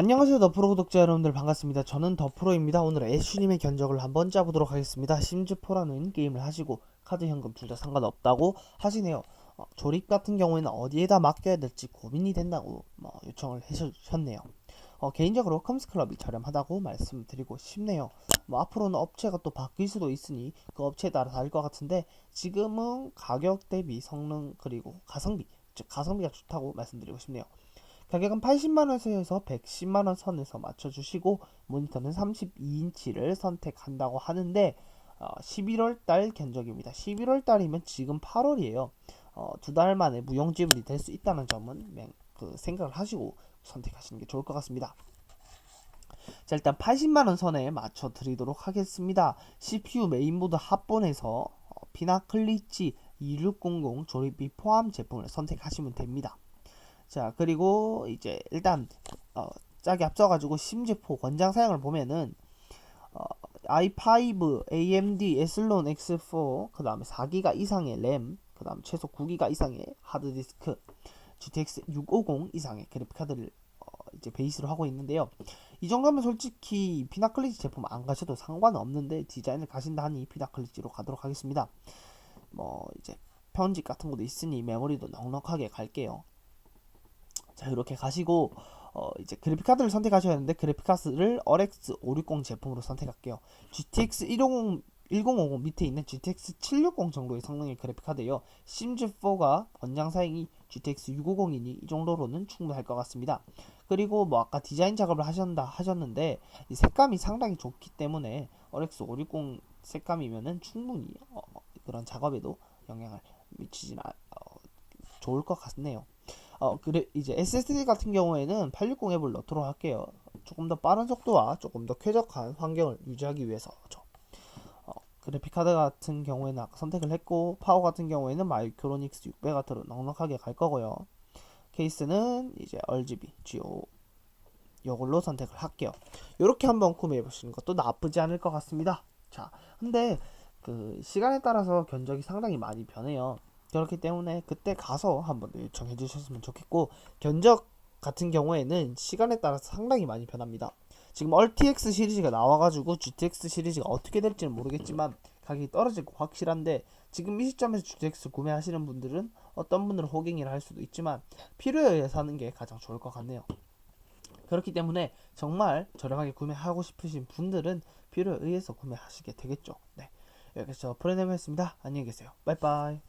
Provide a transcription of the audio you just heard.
안녕하세요 더프로 구독자 여러분들 반갑습니다. 저는 더프로입니다. 오늘 애쉬님의 견적을 한번 짜보도록 하겠습니다. 심즈포라는 게임을 하시고 카드 현금 둘 다 상관없다고 하시네요. 어, 조립 같은 경우에는 어디에다 맡겨야 될지 고민이 된다고 뭐 요청을 해주셨네요. 어, 개인적으로 컴스클럽이 저렴하다고 말씀드리고 싶네요. 뭐 앞으로는 업체가 또 바뀔 수도 있으니 그 업체에 따라 다를 것 같은데 지금은 가격 대비 성능 그리고 가성비 즉 가성비가 좋다고 말씀드리고 싶네요 가격은 80만원에서 110만원 선에서 맞춰주시고 모니터는 32인치를 선택한다고 하는데 어, 11월달 견적입니다. 11월달이면 지금 8월이에요. 어, 두 달 만에 무용 지불이 될 수 있다는 점은 맹- 그 생각을 하시고 선택하시는 게 좋을 것 같습니다. 자 일단 80만원 선에 맞춰 드리도록 하겠습니다. CPU 메인보드 합본에서 어, 피나클리치 2600 조립비 포함 제품을 선택하시면 됩니다. 자 그리고 이제 일단 어, 짝이 앞서가지고 심지포 권장 사양을 보면은 어, i5, AMD, 에슬론 X4, 그 다음에 4기가 이상의 램, 그 다음 최소 9기가 이상의 하드디스크, GTX 650 이상의 그래픽카드를 어, 이제 베이스로 하고 있는데요. 이 정도면 솔직히 피나클리지 제품 안 가셔도 상관은 없는데 디자인을 가신다 하니 피나클리지로 가도록 하겠습니다. 뭐 이제 편집 같은 것도 있으니 메모리도 넉넉하게 갈게요. 자 이렇게 가시고 어 이제 그래픽 카드를 선택하셔야 하는데 그래픽 카드를 RX 560 제품으로 선택할게요. GTX 150 1050 밑에 있는 GTX 760 정도의 성능의 그래픽 카드예요. 심즈4가 권장 사양이 GTX 650이니 이 정도로는 충분할 것 같습니다. 그리고 뭐 아까 디자인 작업을 하셨다 하셨는데 이 색감이 상당히 좋기 때문에 RX 560 색감이면은 충분히 어, 그런 작업에도 영향을 미치진 않, 어, 좋을 것 같네요. 어 그래 이제 SSD 같은 경우에는 860 앱을 넣도록 할게요. 조금 더 빠른 속도와 조금 더 쾌적한 환경을 유지하기 위해서죠. 어, 그래픽 카드 같은 경우에는 선택을 했고 파워 같은 경우에는 마이크로닉스 600W로 넉넉하게 갈 거고요. 케이스는 이제 RGB GO 이걸로 선택을 할게요. 이렇게 한번 구매해 보시는 것도 나쁘지 않을 것 같습니다. 자, 근데 그 시간에 따라서 견적이 상당히 많이 변해요. 그렇기 때문에 그때 가서 한번 요청해 주셨으면 좋겠고 견적 같은 경우에는 시간에 따라서 상당히 많이 변합니다. 지금 RTX 시리즈가 나와가지고 GTX 시리즈가 어떻게 될지는 모르겠지만 가격이 떨어질 거 확실한데 지금 이 시점에서 GTX 구매하시는 분들은 어떤 분들은 호갱이를 할 수도 있지만 필요에 의해 사는 게 가장 좋을 것 같네요. 그렇기 때문에 정말 저렴하게 구매하고 싶으신 분들은 필요에 의해서 구매하시게 되겠죠. 네. 여기서 프레네였습니다. 안녕히 계세요. 빠이빠이.